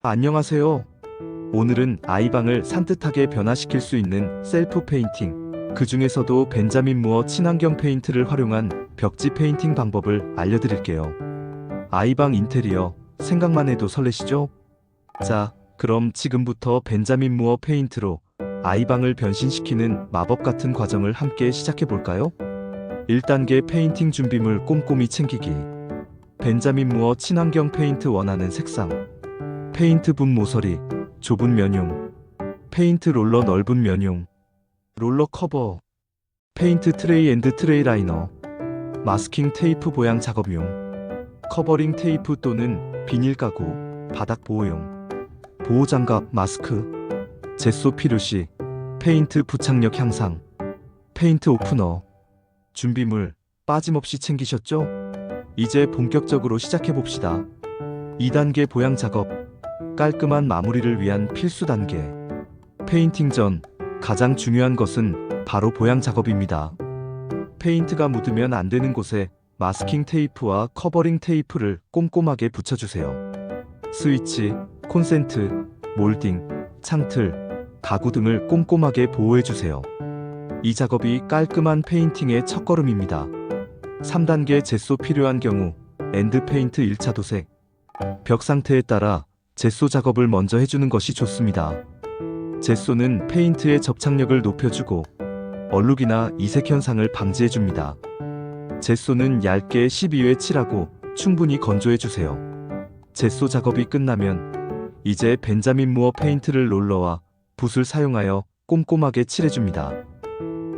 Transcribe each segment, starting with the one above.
안녕하세요. 오늘은 아이방을 산뜻하게 변화시킬 수 있는 셀프 페인팅, 그 중에서도 벤자민 무어 친환경 페인트를 활용한 벽지 페인팅 방법을 알려드릴게요. 아이방 인테리어, 생각만 해도 설레시죠? 자, 그럼 지금부터 벤자민 무어 페인트로 아이방을 변신시키는 마법 같은 과정을 함께 시작해 볼까요? 1단계 페인팅 준비물 꼼꼼히 챙기기. 벤자민 무어 친환경 페인트 원하는 색상. 페인트 분 모서리, 좁은 면용. 페인트 롤러 넓은 면용. 롤러 커버. 페인트 트레이 앤드 트레이 라이너. 마스킹 테이프 보양 작업용. 커버링 테이프 또는 비닐 가구, 바닥 보호용. 보호 장갑, 마스크. 제소 필요시. 페인트 부착력 향상. 페인트 오프너. 준비물 빠짐없이 챙기셨죠? 이제 본격적으로 시작해 봅시다. 2단계 보양 작업. 깔끔한 마무리를 위한 필수 단계. 페인팅 전 가장 중요한 것은 바로 보양 작업입니다. 페인트가 묻으면 안 되는 곳에 마스킹 테이프와 커버링 테이프를 꼼꼼하게 붙여주세요. 스위치, 콘센트, 몰딩, 창틀, 가구 등을 꼼꼼하게 보호해주세요. 이 작업이 깔끔한 페인팅의 첫걸음입니다. 3단계 제소 필요한 경우 엔드 페인트 1차 도색 벽 상태에 따라 제소 작업을 먼저 해주는 것이 좋습니다. 제소는 페인트의 접착력을 높여주고 얼룩이나 이색 현상을 방지해줍니다. 제소는 얇게 12회 칠하고 충분히 건조해주세요. 제소 작업이 끝나면 이제 벤자민 무어 페인트를 롤러와 붓을 사용하여 꼼꼼하게 칠해줍니다.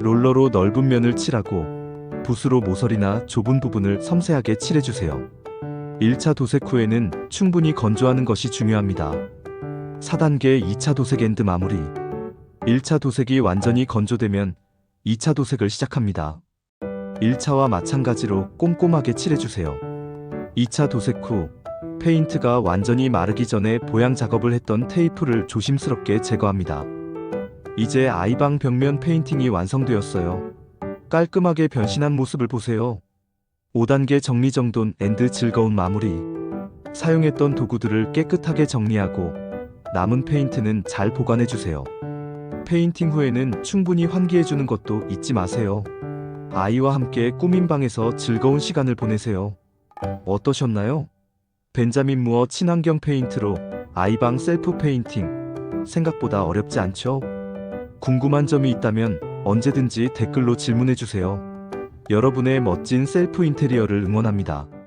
롤러로 넓은 면을 칠하고 붓으로 모서리나 좁은 부분을 섬세하게 칠해주세요. 1차 도색 후에는 충분히 건조하는 것이 중요합니다. 4단계 2차 도색 앤드 마무리. 1차 도색이 완전히 건조되면 2차 도색을 시작합니다. 1차와 마찬가지로 꼼꼼하게 칠해주세요. 2차 도색 후 페인트가 완전히 마르기 전에 보양 작업을 했던 테이프를 조심스럽게 제거합니다. 이제 아이방 벽면 페인팅이 완성되었어요. 깔끔하게 변신한 모습을 보세요. 5단계 정리정돈 앤드 즐거운 마무리. 사용했던 도구들을 깨끗하게 정리하고 남은 페인트는 잘 보관해주세요. 페인팅 후에는 충분히 환기해주는 것도 잊지 마세요. 아이와 함께 꾸민 방에서 즐거운 시간을 보내세요. 어떠셨나요? 벤자민 무어 친환경 페인트로 아이방 셀프 페인팅. 생각보다 어렵지 않죠? 궁금한 점이 있다면 언제든지 댓글로 질문해주세요. 여러분의 멋진 셀프 인테리어를 응원합니다.